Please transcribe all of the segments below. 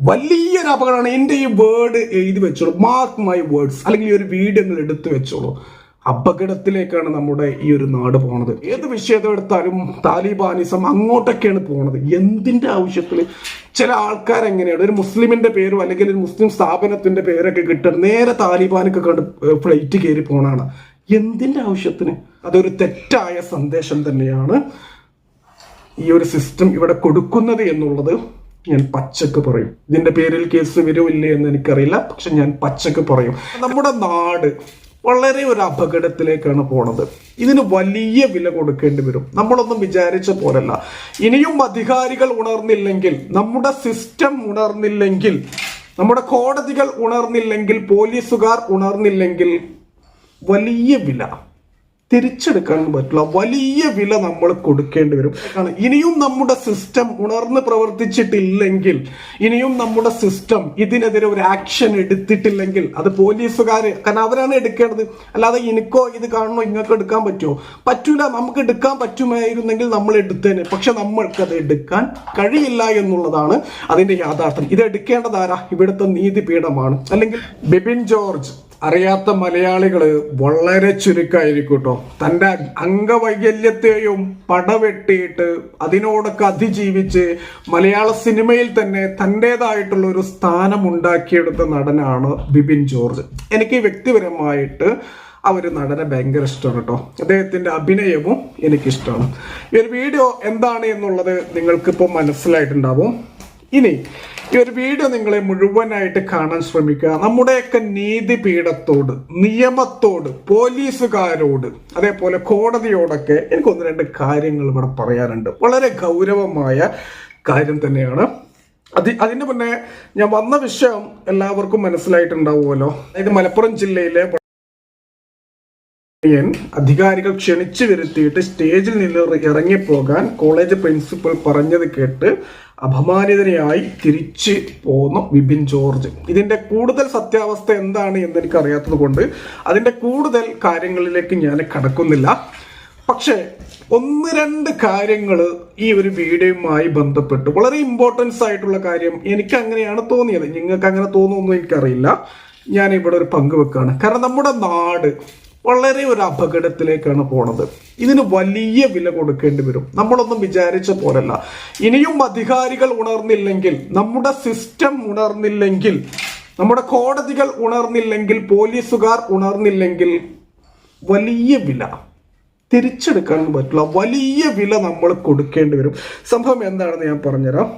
വലിയൊരു അപകടമാണ് എന്റെ ഈ വേർഡ് എഴുതി വെച്ചോളൂ. മാർക്ക് മൈ വേർഡ്സ് അല്ലെങ്കിൽ ഈ ഒരു വീഡിയോ നിങ്ങൾ എടുത്തു വെച്ചോളൂ. അപകടത്തിലേക്കാണ് നമ്മുടെ ഈ ഒരു നാട് പോണത്. ഏത് വിഷയത്തെ എടുത്താലും താലിബാനിസം അങ്ങോട്ടൊക്കെയാണ് പോണത്. എന്തിന്റെ ആവശ്യത്തിൽ ചില ആൾക്കാർ എങ്ങനെയാണ് ഒരു മുസ്ലിമിന്റെ പേരോ അല്ലെങ്കിൽ ഒരു മുസ്ലിം സ്ഥാപനത്തിന്റെ പേരൊക്കെ കിട്ടും. നേരെ താലിബാനൊക്കെ കണ്ട് ഫ്ലൈറ്റ് കയറി പോണാണ്. എന്തിന്റെ ആവശ്യത്തിന്? അതൊരു തെറ്റായ സന്ദേശം തന്നെയാണ് ഈ ഒരു സിസ്റ്റം ഇവിടെ കൊടുക്കുന്നത് എന്നുള്ളത്. ഞാൻ പച്ചക്ക് പറയും. ഇതിന്റെ പേരിൽ കേസ് വരുമില്ലേ എന്ന് എനിക്കറിയില്ല. പക്ഷെ ഞാൻ പച്ചക്ക് പറയും. നമ്മുടെ നാട് വളരെ ഒരു അപകടത്തിലേക്കാണ് പോണത്. ഇതിന് വലിയ വില കൊടുക്കേണ്ടി വരും. നമ്മളൊന്നും വിചാരിച്ച പോലല്ല. ഇനിയും അധികാരികൾ ഉണർന്നില്ലെങ്കിൽ നമ്മുടെ സിസ്റ്റം ഉണർന്നില്ലെങ്കിൽ നമ്മുടെ കോടതികൾ ഉണർന്നില്ലെങ്കിൽ പോലീസുകാർ ഉണർന്നില്ലെങ്കിൽ വലിയ വില. തിരിച്ചെടുക്കാൻ പറ്റില്ല. വലിയ വില നമ്മൾ കൊടുക്കേണ്ടി വരും. ഇനിയും നമ്മുടെ സിസ്റ്റം ഉണർന്ന് പ്രവർത്തിച്ചിട്ടില്ലെങ്കിൽ ഇനിയും നമ്മുടെ സിസ്റ്റം ഇതിനെതിരെ ഒരു ആക്ഷൻ എടുത്തിട്ടില്ലെങ്കിൽ അത് പോലീസുകാർ കാരണം അവരാണ് എടുക്കേണ്ടത്. അല്ലാതെ എനിക്കോ ഇത് കാണണോ ഇങ്ങൾക്ക് എടുക്കാൻ പറ്റുമോ? പറ്റൂല നമുക്ക് എടുക്കാൻ പറ്റുമായിരുന്നെങ്കിൽ നമ്മൾ എടുത്തേനെ. പക്ഷെ നമ്മൾക്ക് അത് എടുക്കാൻ കഴിയില്ല എന്നുള്ളതാണ് അതിന്റെ യാഥാർത്ഥ്യം. ഇത് എടുക്കേണ്ടത് ആരാ? ഇവിടുത്തെ നീതിപീഠമാണ്. അല്ലെങ്കിൽ ബിപിൻ ജോർജ്. അറിയാത്ത മലയാളികൾ വളരെ ചുരുക്കമായിരിക്കും കേട്ടോ തന്റെ അംഗവൈകല്യത്തെയും പടവെട്ടിയിട്ട് അതിനോടൊക്കെ അതിജീവിച്ച് മലയാള സിനിമയിൽ തന്നെ തന്റെതായിട്ടുള്ള ഒരു സ്ഥാനം ഉണ്ടാക്കിയെടുത്ത നടനാണ് ബിപിൻ ജോർജ്. എനിക്ക് വ്യക്തിപരമായിട്ട് ആ ഒരു നടനെ ഭയങ്കര ഇഷ്ടമാണ് കേട്ടോ. അദ്ദേഹത്തിന്റെ അഭിനയവും എനിക്കിഷ്ടമാണ്. ഈ ഒരു വീഡിയോ എന്താണ് എന്നുള്ളത് നിങ്ങൾക്കിപ്പോൾ മനസ്സിലായിട്ടുണ്ടാവും. ഇനി ഈ ഒരു വീഡിയോ നിങ്ങളെ മുഴുവനായിട്ട് കാണാൻ ശ്രമിക്കുക. നമ്മുടെയൊക്കെ നീതിപീഠത്തോട് നിയമത്തോട് പോലീസുകാരോട് അതേപോലെ കോടതിയോടൊക്കെ എനിക്ക് ഒന്ന് രണ്ട് കാര്യങ്ങൾ ഇവിടെ പറയാനുണ്ട്. വളരെ ഗൗരവമായ കാര്യം തന്നെയാണ്. അത് അതിന് മുന്നേ ഞാൻ വന്ന വിഷയം എല്ലാവർക്കും മനസ്സിലായിട്ടുണ്ടാവുമല്ലോ. അതായത് മലപ്പുറം ജില്ലയിലെ അധികാരികൾ ക്ഷണിച്ചു വരുത്തിയിട്ട് സ്റ്റേജിൽ നിന്ന് ഇറങ്ങിപ്പോകാൻ കോളേജ് പ്രിൻസിപ്പൽ പറഞ്ഞത് കേട്ട് അപമാനിതനായി തിരിച്ച് പോന്നു വിപിൻ ജോർജ്. ഇതിന്റെ കൂടുതൽ സത്യാവസ്ഥ എന്താണ് എന്ന് എനിക്ക് അറിയാത്തത് കൊണ്ട് അതിന്റെ കൂടുതൽ കാര്യങ്ങളിലേക്ക് ഞാൻ കടക്കുന്നില്ല. പക്ഷേ ഒന്ന് രണ്ട് കാര്യങ്ങൾ ഈ ഒരു വീഡിയോയുമായി ബന്ധപ്പെട്ട് വളരെ ഇമ്പോർട്ടൻസ് ആയിട്ടുള്ള കാര്യം എനിക്ക് അങ്ങനെയാണ് തോന്നിയത്. നിങ്ങൾക്ക് അങ്ങനെ തോന്നുമെന്നും എനിക്കറിയില്ല. ഞാൻ ഇവിടെ ഒരു പങ്കുവെക്കാണ് കാരണം നമ്മുടെ നാട് വളരെ ഒരു അപകടത്തിലേക്കാണ് പോണത്. ഇതിന് വലിയ വില കൊടുക്കേണ്ടി വരും. നമ്മളൊന്നും വിചാരിച്ച പോലല്ല. ഇനിയും അധികാരികൾ ഉണർന്നില്ലെങ്കിൽ നമ്മുടെ സിസ്റ്റം ഉണർന്നില്ലെങ്കിൽ നമ്മുടെ കോടതികൾ ഉണർന്നില്ലെങ്കിൽ പോലീസുകാർ ഉണർന്നില്ലെങ്കിൽ വലിയ വില തിരിച്ചെടുക്കാൻ പറ്റില്ല. വലിയ വില നമ്മൾ കൊടുക്കേണ്ടി വരും. സംഭവം എന്താണെന്ന് ഞാൻ പറഞ്ഞുതരാം.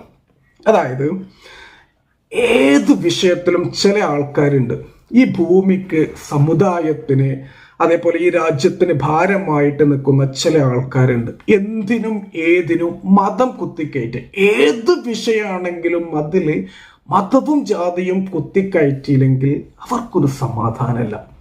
അതായത് ഏത് വിഷയത്തിലും ചില ആൾക്കാരുണ്ട്. ഈ ഭൂമിക്ക് സമുദായത്തിന് അതേപോലെ ഈ രാജ്യത്തിന് ഭാരമായിട്ട് നിൽക്കുന്ന ചില ആൾക്കാരുണ്ട്. എന്തിനും ഏതിനും മതം കുത്തിക്കയറ്റ് ഏത് വിഷയമാണെങ്കിലും അതിൽ മതവും ജാതിയും കുത്തിക്കയറ്റിയില്ലെങ്കിൽ അവർക്കൊരു സമാധാനമല്ല.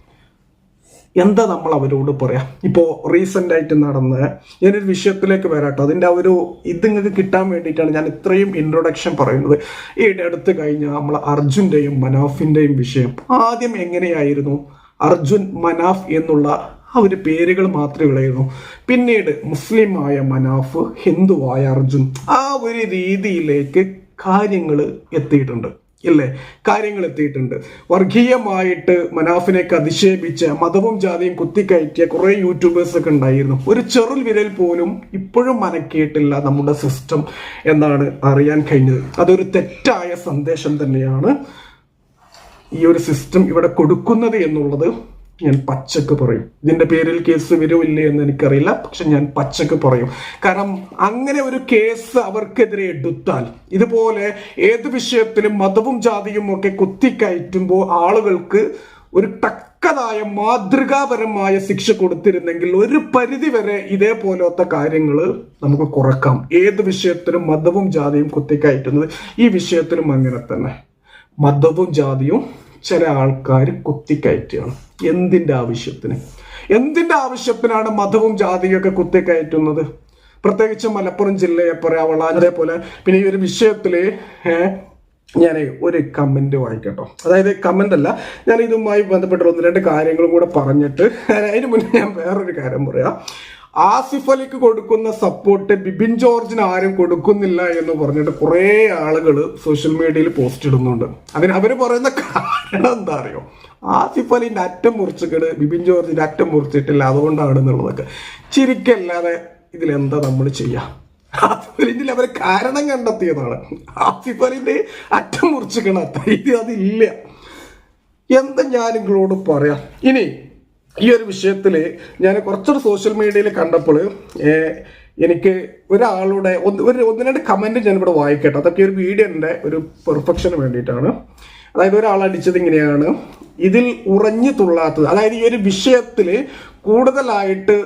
എന്താ നമ്മൾ അവരോട് പറയാം? ഇപ്പോൾ റീസെന്റ് ആയിട്ട് നടന്ന ഞാനൊരു വിഷയത്തിലേക്ക് വരാട്ടോ. അതിന്റെ ആ ഒരു ഇത് നിങ്ങൾക്ക് കിട്ടാൻ വേണ്ടിയിട്ടാണ് ഞാൻ ഇത്രയും ഇൻട്രൊഡക്ഷൻ പറയുന്നത്. ഈ അടുത്ത് കഴിഞ്ഞാൽ നമ്മൾ അർജുന്റെയും മനാഫിന്റെയും വിഷയം ആദ്യം എങ്ങനെയായിരുന്നു? അർജുൻ മനാഫ് എന്നുള്ള ആ ഒരു പേരുകൾ മാത്രമേ ഉള്ളായിരുന്നു. പിന്നീട് മുസ്ലിമായ മനാഫ് ഹിന്ദുവായ അർജുൻ ആ ഒരു രീതിയിലേക്ക് കാര്യങ്ങൾ എത്തിയിട്ടുണ്ട്. ഇല്ലേ? കാര്യങ്ങൾ എത്തിയിട്ടുണ്ട്. വർഗീയമായിട്ട് മനാഫിനെ അധിക്ഷേപിച്ച മതവും ജാതിയും കുത്തിക്കയറ്റിയ കുറേ യൂട്യൂബേഴ്സ് ഒക്കെ ഉണ്ടായിരുന്നു. ഒരു ചെറു വിരൽ പോലും ഇപ്പോഴും മനക്കിയിട്ടില്ല നമ്മുടെ സിസ്റ്റം എന്നാണ് അറിയാൻ കഴിഞ്ഞത്. അതൊരു തെറ്റായ സന്ദേശം തന്നെയാണ് ഈ ഒരു സിസ്റ്റം ഇവിടെ കൊടുക്കുന്നത് എന്നുള്ളത് ഞാൻ പച്ചക്ക് പറയും. ഇതിന്റെ പേരിൽ കേസ് വരുമില്ലേ എന്ന് എനിക്കറിയില്ല പക്ഷെ ഞാൻ പച്ചക്ക് പറയും. കാരണം അങ്ങനെ ഒരു കേസ് അവർക്കെതിരെ എടുത്താൽ ഇതുപോലെ ഏത് വിഷയത്തിലും മതവും ജാതിയും ഒക്കെ കുത്തിക്കയറ്റുമ്പോൾ ആളുകൾക്ക് ഒരു തക്കതായ മാതൃകാപരമായ ശിക്ഷ കൊടുത്തിരുന്നെങ്കിൽ ഒരു പരിധി വരെ ഇതേപോലത്തെ കാര്യങ്ങൾ നമുക്ക് കുറക്കാം. ഏത് വിഷയത്തിലും മതവും ജാതിയും കുത്തിക്കയറ്റുന്നത് ഈ വിഷയത്തിലും അങ്ങനെ തന്നെ. മതവും ജാതിയും ചില ആൾക്കാർ കുത്തിക്കയറ്റുകയാണ്. എന്തിന്റെ ആവശ്യത്തിന്? എന്തിന്റെ ആവശ്യത്തിനാണ് മതവും ജാതിയൊക്കെ കുത്തിക്കയറ്റുന്നത്? പ്രത്യേകിച്ച് മലപ്പുറം ജില്ലയെ പറയാവുള്ള അതേപോലെ പിന്നെ ഈ ഒരു വിഷയത്തിൽ ഞാൻ ഒരു കമന്റ് വായിക്കട്ടോ. അതായത് കമന്റ് അല്ല ഞാൻ ഇതുമായി ബന്ധപ്പെട്ട ഒന്ന് രണ്ട് കാര്യങ്ങളും കൂടെ പറഞ്ഞിട്ട് അതിന് മുന്നേ ഞാൻ വേറൊരു കാര്യം പറയാം. ആസിഫ് അലിക്ക് കൊടുക്കുന്ന സപ്പോർട്ട് ബിബിൻ ജോർജിന് ആരും കൊടുക്കുന്നില്ല എന്ന് പറഞ്ഞിട്ട് കുറെ ആളുകൾ സോഷ്യൽ മീഡിയയിൽ പോസ്റ്റ് ഇടുന്നുണ്ട്. അതിന് അവർ പറയുന്ന കാരണം എന്താ അറിയോ? ആസിഫ് അലിന്റെ അറ്റം മുറിച്ചിട്ട് ബിബിൻ ജോർജിന്റെ അറ്റം മുറിച്ചിട്ടില്ല അതുകൊണ്ടാണ് എന്നുള്ളതൊക്കെ. ചിരിക്കല്ലാതെ ഇതിലെന്താ നമ്മൾ ചെയ്യാം? ആസിഫ് അലിന്റെ അവർ കാരണം കണ്ടെത്തിയതാണ്. ആസിഫ് അലിന്റെ അറ്റം മുറിച്ചിക്കണം ഇത് അതില്ല. എന്താ ഞാൻ നിങ്ങളോട് പറയാം. ഇനി ഈ ഒരു വിഷയത്തിൽ ഞാൻ കുറച്ചൊരു സോഷ്യൽ മീഡിയയിൽ കണ്ടപ്പോൾ എനിക്ക് ഒരാളുടെ ഒരു ഒന്ന് രണ്ട് കമന്റ് ഞാൻ ഇവിടെ വായിക്കട്ടെ. അതൊക്കെ ഒരു വീഡിയോന്റെ ഒരു പെർഫെക്ഷന് വേണ്ടിയിട്ടാണ്. അതായത് ഒരാൾ അടിച്ചത് ഇങ്ങനെയാണ്. ഇതിൽ ഉറഞ്ഞു തുള്ളാത്തത് അതായത് ഈ ഒരു വിഷയത്തിൽ കൂടുതലായിട്ട്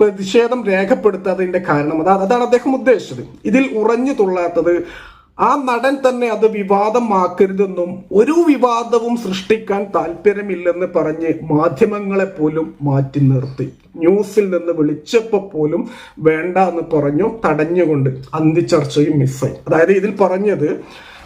പ്രതിഷേധം രേഖപ്പെടുത്താത്തതിന്റെ കാരണം അതാ അതാണ് അദ്ദേഹം ഉദ്ദേശിച്ചത്. ഇതിൽ ഉറഞ്ഞു തുള്ളാത്തത് ആ നടൻ തന്നെ അത് വിവാദമാക്കരുതെന്നും ഒരു വിവാദവും സൃഷ്ടിക്കാൻ താല്പര്യമില്ലെന്ന് പറഞ്ഞ് മാധ്യമങ്ങളെ പോലും മാറ്റി നിർത്തി. ന്യൂസിൽ നിന്ന് വിളിച്ചപ്പോൾ പോലും വേണ്ട എന്ന് പറഞ്ഞു തടഞ്ഞുകൊണ്ട് അന്തിച്ചർച്ചയും മിസ്സായി. അതായത് ഇതിൽ പറഞ്ഞത്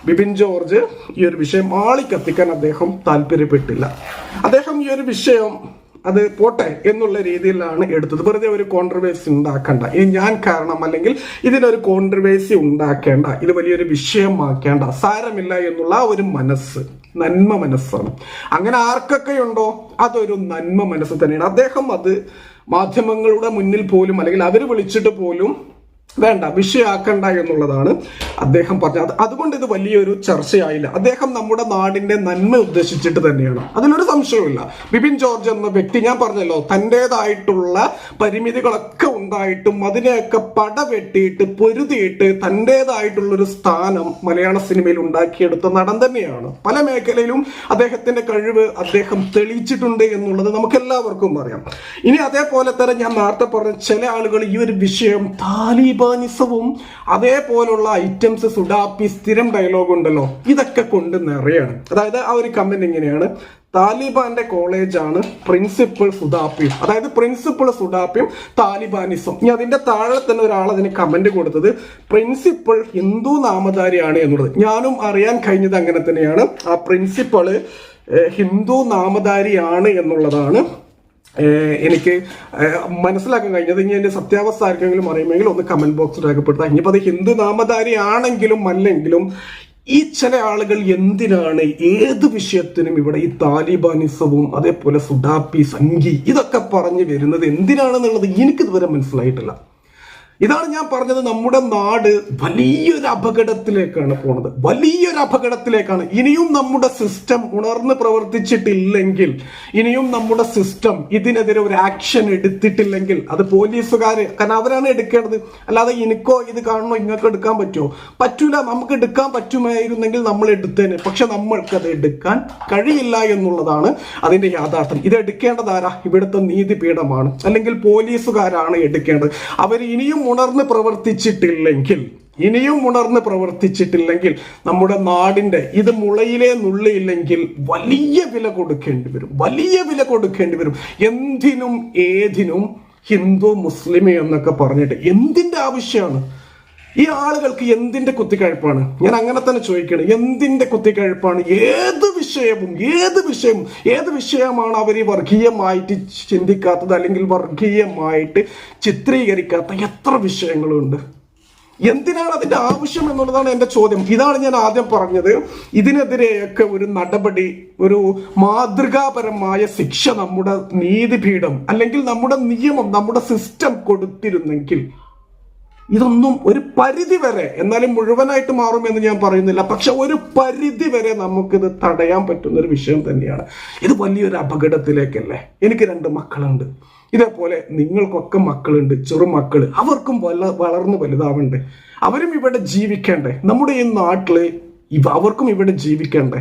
ബിബിൻ ജോർജ് ഈ ഒരു വിഷയം ആളിക്കത്തിക്കാൻ അദ്ദേഹം താല്പര്യപ്പെട്ടില്ല. അദ്ദേഹം ഈ ഒരു വിഷയം അത് പോട്ടെ എന്നുള്ള രീതിയിലാണ് എടുത്തത്. വെറുതെ ഒരു കോൺട്രവേഴ്സി ഉണ്ടാക്കണ്ട. ഇനി ഞാൻ കാരണം അല്ലെങ്കിൽ ഇതിനൊരു കോൺട്രവേഴ്സി ഉണ്ടാക്കേണ്ട. ഇത് വലിയൊരു വിഷയമാക്കേണ്ട. സാരമില്ല എന്നുള്ള ഒരു മനസ്സ്. നന്മ മനസ്സാണ്. അങ്ങനെ ആർക്കൊക്കെ ഉണ്ടോ? അതൊരു നന്മ മനസ്സ് തന്നെയാണ്. അദ്ദേഹം അത് മാധ്യമങ്ങളുടെ മുന്നിൽ പോലും അല്ലെങ്കിൽ അവർ വിളിച്ചിട്ട് പോലും വേണ്ട വിഷയാക്കണ്ട എന്നുള്ളതാണ് അദ്ദേഹം പറഞ്ഞത്. അത് അതുകൊണ്ട് ഇത് വലിയൊരു ചർച്ചയായില്ല. അദ്ദേഹം നമ്മുടെ നാടിന്റെ നന്മ ഉദ്ദേശിച്ചിട്ട് തന്നെയാണ്. അതിലൊരു സംശയമില്ല ബിപിൻ ജോർജ് എന്ന വ്യക്തി ഞാൻ പറഞ്ഞല്ലോ തന്റെതായിട്ടുള്ള പരിമിതികളൊക്കെ ഉണ്ടായിട്ടും അതിനെയൊക്കെ പടവെട്ടിയിട്ട് പൊരുതിയിട്ട് തന്റെതായിട്ടുള്ളൊരു സ്ഥാനം മലയാള സിനിമയിൽ ഉണ്ടാക്കിയെടുത്ത നടൻ തന്നെയാണ്. പല മേഖലയിലും അദ്ദേഹത്തിന്റെ കഴിവ് അദ്ദേഹം തെളിയിച്ചിട്ടുണ്ട് എന്നുള്ളത് നമുക്ക് എല്ലാവർക്കും അറിയാം. ഇനി അതേപോലെ തന്നെ ഞാൻ നേരത്തെ പറഞ്ഞ ചില ആളുകൾ ഈ ഒരു വിഷയം താലിബാനിസവും അതേപോലുള്ള ഐറ്റംസ് സുഡാപ്പി സ്ഥിരം ഡയലോഗ് ഉണ്ടല്ലോ. ഇതൊക്കെ കൊണ്ട് നിറയാണ്. അതായത് ആ ഒരു കമന്റ് ഇങ്ങനെയാണ്. താലിബാന്റെ കോളേജാണ് പ്രിൻസിപ്പൽ സുഡാപ്പിയും അതായത് പ്രിൻസിപ്പൽ സുഡാപ്പിയും താലിബാനിസം. ഇനി അതിന്റെ താഴെ തന്നെ ഒരാൾ അതിന് കമന്റ് കൊടുത്തത് പ്രിൻസിപ്പൽ ഹിന്ദു നാമധാരിയാണ് എന്നുള്ളത്. ഞാനും അറിയാൻ കഴിഞ്ഞത് അങ്ങനെ തന്നെയാണ്. ആ പ്രിൻസിപ്പൾ ഹിന്ദു നാമധാരിയാണ് എന്നുള്ളതാണ് എനിക്ക് മനസ്സിലാക്കാൻ കഴിഞ്ഞത് ഇനി എന്റെ സത്യാവസ്ഥ ആർക്കെങ്കിലും അറിയുമെങ്കിൽ ഒന്ന് കമന്റ് ബോക്സ് രേഖപ്പെടുത്താം. ഇനിയിപ്പോൾ അത് ഹിന്ദു നാമധാരി ആണെങ്കിലും അല്ലെങ്കിലും ഈ ചില ആളുകൾ എന്തിനാണ് ഏത് വിഷയത്തിനും ഇവിടെ ഈ താലിബാനിസവും അതേപോലെ സുഡാപ്പി സംഗി ഇതൊക്കെ പറഞ്ഞു വരുന്നത് എന്തിനാണെന്നുള്ളത് എനിക്കിതുവരെ മനസ്സിലായിട്ടില്ല. ഇതാണ് ഞാൻ പറഞ്ഞത് നമ്മുടെ നാട് വലിയൊരു അപകടത്തിലേക്കാണ് പോണത്. വലിയൊരു അപകടത്തിലേക്കാണ്. ഇനിയും നമ്മുടെ സിസ്റ്റം ഉണർന്ന് പ്രവർത്തിച്ചിട്ടില്ലെങ്കിൽ ഇനിയും നമ്മുടെ സിസ്റ്റം ഇതിനെതിരെ ഒരു ആക്ഷൻ എടുത്തിട്ടില്ലെങ്കിൽ അത് പോലീസുകാര് കാരണം അവരാണ് എടുക്കേണ്ടത്. അല്ലാതെ എനിക്കോ ഇത് കാണണോ ഇങ്ങൾക്ക് എടുക്കാൻ പറ്റുമോ? പറ്റൂല നമുക്ക് എടുക്കാൻ പറ്റുമായിരുന്നെങ്കിൽ നമ്മൾ എടുത്തേനെ. പക്ഷെ നമ്മൾക്ക് അത് എടുക്കാൻ കഴിയില്ല എന്നുള്ളതാണ് അതിന്റെ യാഥാർത്ഥ്യം. ഇത് എടുക്കേണ്ടത് ആരാ? ഇവിടുത്തെ നീതിപീഠമാണ്. അല്ലെങ്കിൽ പോലീസുകാരാണ് എടുക്കേണ്ടത്. അവർ ഇനിയും ഉണർന്ന് പ്രവർത്തിച്ചിട്ടില്ലെങ്കിൽ ഇനിയും ഉണർന്ന് പ്രവർത്തിച്ചിട്ടില്ലെങ്കിൽ നമ്മുടെ നാടിന്റെ ഇത് മുളയിലേ നുള്ളിയില്ലെങ്കിൽ വലിയ വില കൊടുക്കേണ്ടി വരും. വലിയ വില കൊടുക്കേണ്ടി വരും. എന്തിനും ഏതിനും ഹിന്ദു മുസ്ലിം എന്നൊക്കെ പറഞ്ഞിട്ട് എന്തിന്റെ ആവശ്യമാണ്? ഈ ആളുകൾക്ക് എന്തിന്റെ കുത്തിക്കഴിപ്പാണ്? ഞാൻ അങ്ങനെ തന്നെ ചോദിക്കണം എന്തിന്റെ കുത്തിക്കഴിപ്പാണ്? ഏത് വിഷയവും ഏത് വിഷയം ഏത് വിഷയമാണ് അവർ ഈ വർഗീയമായിട്ട് ചിന്തിക്കാത്തത് അല്ലെങ്കിൽ വർഗീയമായിട്ട് ചിത്രീകരിക്കാത്ത എത്ര വിഷയങ്ങളുണ്ട്? എന്തിനാണ് അതിന്റെ ആവശ്യം എന്നുള്ളതാണ് എന്റെ ചോദ്യം. ഇതാണ് ഞാൻ ആദ്യം പറഞ്ഞത്. ഇതിനെതിരെയൊക്കെ ഒരു നടപടി ഒരു മാതൃകാപരമായ ശിക്ഷ നമ്മുടെ നീതിപീഠം അല്ലെങ്കിൽ നമ്മുടെ നിയമം നമ്മുടെ സിസ്റ്റം കൊടുത്തിരുന്നെങ്കിൽ ഇതൊന്നും ഒരു പരിധി വരെ എന്നാലും മുഴുവനായിട്ട് മാറുമെന്ന് ഞാൻ പറയുന്നില്ല. പക്ഷെ ഒരു പരിധി വരെ നമുക്കിത് തടയാൻ പറ്റുന്ന ഒരു വിഷയം തന്നെയാണ്. ഇത് വലിയൊരു അപകടത്തിലേക്കല്ലേ? എനിക്ക് രണ്ട് മക്കളുണ്ട്. ഇതേപോലെ നിങ്ങൾക്കൊക്കെ മക്കളുണ്ട് ചെറുമക്കൾ അവർക്കും വല വളർന്ന് വലുതാവണ്ടേ? അവരും ഇവിടെ ജീവിക്കണ്ടേ? നമ്മുടെ ഈ നാട്ടിൽ ഇവ അവർക്കും ഇവിടെ ജീവിക്കണ്ടേ?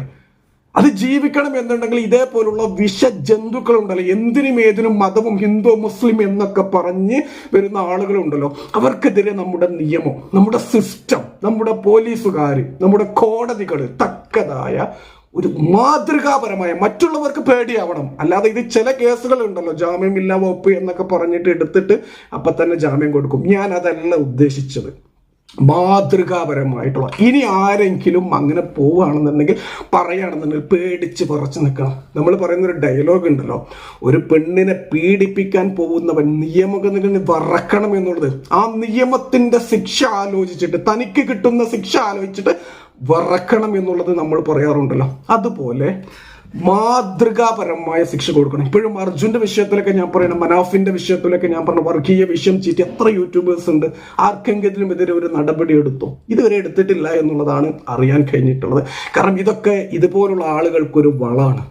അത് ജീവിക്കണം എന്നുണ്ടെങ്കിൽ ഇതേപോലുള്ള വിഷജന്തുക്കൾ ഉണ്ടല്ലോ എന്തിനും ഏതിനും മതവും ഹിന്ദു മുസ്ലിം എന്നൊക്കെ പറഞ്ഞ് വരുന്ന ആളുകളുണ്ടല്ലോ. അവർക്കെതിരെ നമ്മുടെ നിയമം നമ്മുടെ സിസ്റ്റം നമ്മുടെ പോലീസുകാർ നമ്മുടെ കോടതികൾ തക്കതായ ഒരു മാതൃകാപരമായ മറ്റുള്ളവർക്ക് പേടിയാവണം. അല്ലാതെ ഇത് ചില കേസുകൾ ഉണ്ടല്ലോ ജാമ്യമില്ല വകുപ്പ് എന്നൊക്കെ പറഞ്ഞിട്ട് എടുത്തിട്ട് അപ്പൊ തന്നെ ജാമ്യം കൊടുക്കും. ഞാൻ അതല്ല ഉദ്ദേശിച്ചത്. മാതൃകാപരമായിട്ടുള്ള ഇനി ആരെങ്കിലും അങ്ങനെ പോവുകയാണെന്നുണ്ടെങ്കിൽ പറയുകയാണെന്നുണ്ടെങ്കിൽ പേടിച്ച് പറച്ച് നിൽക്കണം. നമ്മൾ പറയുന്ന ഒരു ഡയലോഗ് ഉണ്ടല്ലോ. ഒരു പെണ്ണിനെ പീഡിപ്പിക്കാൻ പോകുന്നവൻ നിയമങ്ങളിൽ വറക്കണം എന്നുള്ളത്. ആ നിയമത്തിന്റെ ശിക്ഷ ആലോചിച്ചിട്ട് തനിക്ക് കിട്ടുന്ന ശിക്ഷ ആലോചിച്ചിട്ട് വറക്കണം എന്നുള്ളത് നമ്മൾ പറയാറുണ്ടല്ലോ. അതുപോലെ മാതൃകാപരമായ ശിക്ഷ കൊടുക്കണം. ഇപ്പോഴും അർജുന്റെ വിഷയത്തിലൊക്കെ ഞാൻ പറയണം മനാഫിന്റെ വിഷയത്തിലൊക്കെ ഞാൻ പറഞ്ഞു വർഗീയ വിഷയം ചീറ്റി എത്ര യൂട്യൂബേഴ്സ് ഉണ്ട് ആർക്കെങ്കിലും എതിരെ ഒരു നടപടി എടുത്തോ? ഇതുവരെ എടുത്തിട്ടില്ല എന്നുള്ളതാണ് അറിയാൻ കഴിഞ്ഞിട്ടുള്ളത്. കാരണം ഇതൊക്കെ ഇതുപോലുള്ള ആളുകൾക്കൊരു വളാണ്.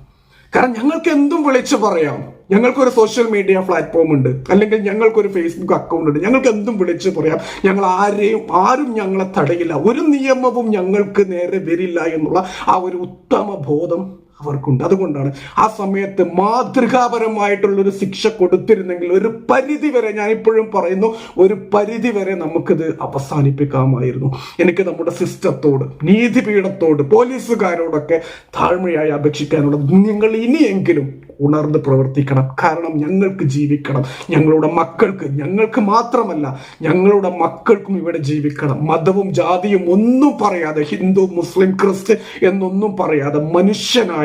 കാരണം ഞങ്ങൾക്ക് എന്തും വിളിച്ചു പറയാം. ഞങ്ങൾക്കൊരു സോഷ്യൽ മീഡിയ പ്ലാറ്റ്ഫോം ഉണ്ട്. അല്ലെങ്കിൽ ഞങ്ങൾക്കൊരു ഫേസ്ബുക്ക് അക്കൗണ്ട് ഉണ്ട്. ഞങ്ങൾക്ക് എന്തും വിളിച്ചു പറയാം. ഞങ്ങൾ ആരെയും ആരും ഞങ്ങളെ തടയില്ല. ഒരു നിയമവും ഞങ്ങൾക്ക് നേരെ വരില്ല എന്നുള്ള ആ ഒരു ഉത്തമ ബോധം അവർക്കുണ്ട്. അതുകൊണ്ടാണ് ആ സമയത്ത് മാതൃകാപരമായിട്ടുള്ള ഒരു ശിക്ഷ കൊടുത്തിരുന്നെങ്കിൽ ഒരു പരിധി വരെ ഞാൻ ഇപ്പോഴും പറയുന്നു ഒരു പരിധി വരെ നമുക്കിത് അവസാനിപ്പിക്കാമായിരുന്നു. എനിക്ക് നമ്മുടെ സിസ്റ്റത്തോട് നീതിപീഠത്തോട് പോലീസുകാരോടൊക്കെ താഴ്മയായി അപേക്ഷിക്കാനുള്ളത് നിങ്ങൾ ഇനിയെങ്കിലും ഉണർന്ന് പ്രവർത്തിക്കണം. കാരണം ഞങ്ങൾക്ക് ജീവിക്കണം. ഞങ്ങളുടെ മക്കൾക്ക് ഞങ്ങൾക്ക് മാത്രമല്ല ഞങ്ങളുടെ മക്കൾക്കും ഇവിടെ ജീവിക്കണം. മതവും ജാതിയും ഒന്നും പറയാതെ ഹിന്ദു മുസ്ലിം ക്രിസ്ത്യൻ എന്നൊന്നും പറയാതെ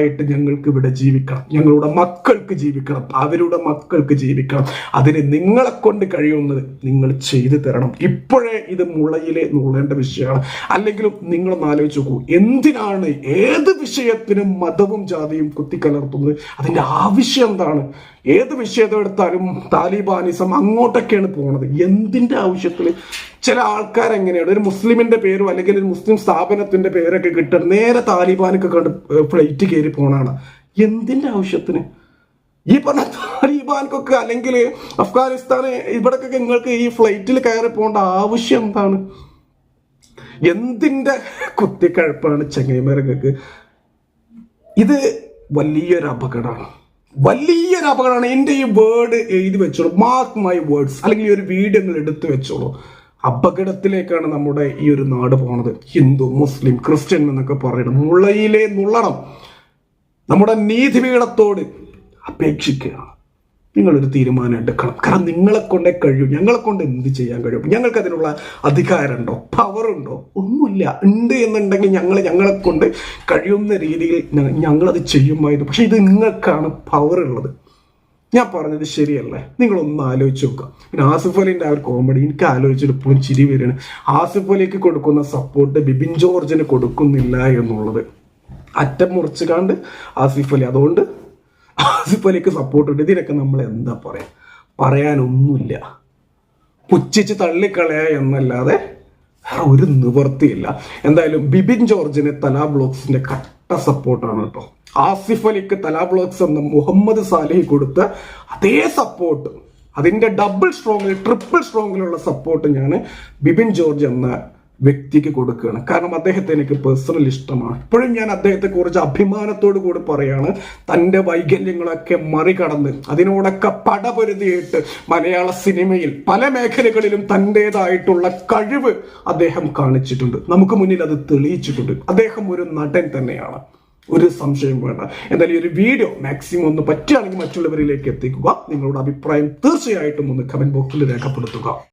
മനുഷ്യനായിട്ട് ഞങ്ങൾക്ക് ഇവിടെ ജീവിക്കണം. ഞങ്ങളുടെ മക്കൾക്ക് ജീവിക്കണം. അവരുടെ മക്കൾക്ക് ജീവിക്കണം. അതിന് നിങ്ങളെ കൊണ്ട് കഴിയുന്നത് നിങ്ങൾ ചെയ്തു തരണം. ഇപ്പോഴേ ഇത് മുളയിലെ നുള്ളേണ്ട വിഷയമാണ്. അല്ലെങ്കിലും നിങ്ങളൊന്ന് ആലോചിച്ച് നോക്കൂ. എന്തിനാണ് ഏത് വിഷയത്തിനും മതവും ജാതിയും കുത്തിക്കലർത്തുന്നത്? അതിന്റെ ആവശ്യം എന്താണ്? ഏത് വിഷയത്തെ എടുത്താലും താലിബാനിസം അങ്ങോട്ടൊക്കെയാണ് പോണത്. എന്തിന്റെ ആവശ്യത്തിൽ ചില ആൾക്കാർ എങ്ങനെയാണ് ഒരു മുസ്ലിമിന്റെ പേരോ അല്ലെങ്കിൽ ഒരു മുസ്ലിം സ്ഥാപനത്തിന്റെ പേരൊക്കെ കിട്ടുന്നത് നേരെ താലിബാനൊക്കെ കണ്ട് ഫ്ലൈറ്റ് കയറി പോണാണ്. എന്തിന്റെ ആവശ്യത്തിന്? ഈ പറഞ്ഞ താലിബാൻക്കൊക്കെ അല്ലെങ്കിൽ അഫ്ഗാനിസ്ഥാന് ഇവിടൊക്കെ നിങ്ങൾക്ക് ഈ ഫ്ലൈറ്റിൽ കയറി പോകേണ്ട ആവശ്യം എന്താണ്? എന്തിന്റെ കുത്തിക്കഴപ്പാണ് ചങ്ങൈമാരങ്ങൾക്ക് ഇത് വലിയൊരു അപകടമാണ്. വലിയൊരു അപകടമാണ്. എന്റെ ഈ വേർഡ് എഴുതി വെച്ചോളൂ. മാർക്ക് മൈ വേർഡ്സ് അല്ലെങ്കിൽ ഒരു വീഡിയോ നിങ്ങൾ എടുത്തു വെച്ചോളൂ. അപകടത്തിലേക്കാണ് നമ്മുടെ ഈ ഒരു നാട് പോണത്. ഹിന്ദു മുസ്ലിം ക്രിസ്ത്യൻ എന്നൊക്കെ പറയണം. മുളയിലെ നുള്ളണം നമ്മുടെ നീതി നീതിപീഠത്തോട് അപേക്ഷിക്കുക നിങ്ങളൊരു തീരുമാനം എടുക്കണം. കാരണം നിങ്ങളെ കൊണ്ടേ കഴിയും. ഞങ്ങളെ കൊണ്ട് എന്ത് ചെയ്യാൻ കഴിയും? ഞങ്ങൾക്ക് അതിനുള്ള അധികാരമുണ്ടോ? പവറുണ്ടോ? ഒന്നുമില്ല. ഉണ്ട് എന്നുണ്ടെങ്കിൽ ഞങ്ങൾ ഞങ്ങളെ കൊണ്ട് കഴിയുന്ന രീതിയിൽ ഞങ്ങളത് ചെയ്യുമായിരുന്നു. പക്ഷെ ഇത് നിങ്ങൾക്കാണ് പവർ ഉള്ളത് ഞാൻ പറഞ്ഞത് ശരിയല്ലേ? നിങ്ങളൊന്ന് ആലോചിച്ച് നോക്കുക. പിന്നെ ആസിഫ് അലിന്റെ ആ ഒരു കോമഡി എനിക്ക് ആലോചിച്ചിട്ട് ഇപ്പോഴും ചിരി വരികയാണ്. ആസിഫ് അലിക്ക് കൊടുക്കുന്ന സപ്പോർട്ട് ബിബിൻ ജോർജിന് കൊടുക്കുന്നില്ല എന്നുള്ളത് അറ്റം മുറിച്ച് കണ്ട് ആസിഫ് അലി. അതുകൊണ്ട് ആസിഫ് അലിക്ക് സപ്പോർട്ട് ഉണ്ട്. ഇതിനൊക്കെ നമ്മൾ എന്താ പറയാ? പറയാനൊന്നുമില്ല. പുച്ഛിച്ച് തള്ളിക്കളയുക എന്നല്ലാതെ വേറെ ഒരു നിവൃത്തിയില്ല എന്തായാലും ബിബിൻ ജോർജിന് തലാ ബ്ലോക്സിന്റെ കട്ട സപ്പോർട്ടാണ് കേട്ടോ. ആസിഫ് അലിക്ക് തലാ ബ്ലോക്സ് എന്ന മുഹമ്മദ് സാലിഹ് കൊടുത്ത അതേ സപ്പോർട്ട് അതിന്റെ ഡബിൾ സ്ട്രോങ്ങിൽ ട്രിപ്പിൾ സ്ട്രോങ്ങിലുള്ള സപ്പോർട്ട് ഞാൻ ബിബിൻ ജോർജ് എന്ന വ്യക്തിക്ക് കൊടുക്കുകയാണ്. കാരണം അദ്ദേഹത്തെ എനിക്ക് പേഴ്സണൽ ഇഷ്ടമാണ്. ഇപ്പോഴും ഞാൻ അദ്ദേഹത്തെ കുറിച്ച് അഭിമാനത്തോടു കൂടി പറയാണ്. തന്റെ വൈകല്യങ്ങളൊക്കെ മറികടന്ന് അതിനോടൊക്കെ പടപൊരുതിയിട്ട് മലയാള സിനിമയിൽ പല മേഖലകളിലും തന്റെതായിട്ടുള്ള കഴിവ് അദ്ദേഹം കാണിച്ചിട്ടുണ്ട്. നമുക്ക് മുന്നിൽ അത് തെളിയിച്ചിട്ടുണ്ട്. അദ്ദേഹം ഒരു നടൻ തന്നെയാണ്. ഒരു സംശയം വേണ്ട. എന്തായാലും ഈ ഒരു വീഡിയോ മാക്സിമം ഒന്ന് പറ്റുകയാണെങ്കിൽ മറ്റുള്ളവരിലേക്ക് എത്തിക്കുക. നിങ്ങളുടെ അഭിപ്രായം തീർച്ചയായിട്ടും ഒന്ന് കമന്റ് ബോക്സിൽ രേഖപ്പെടുത്തുക.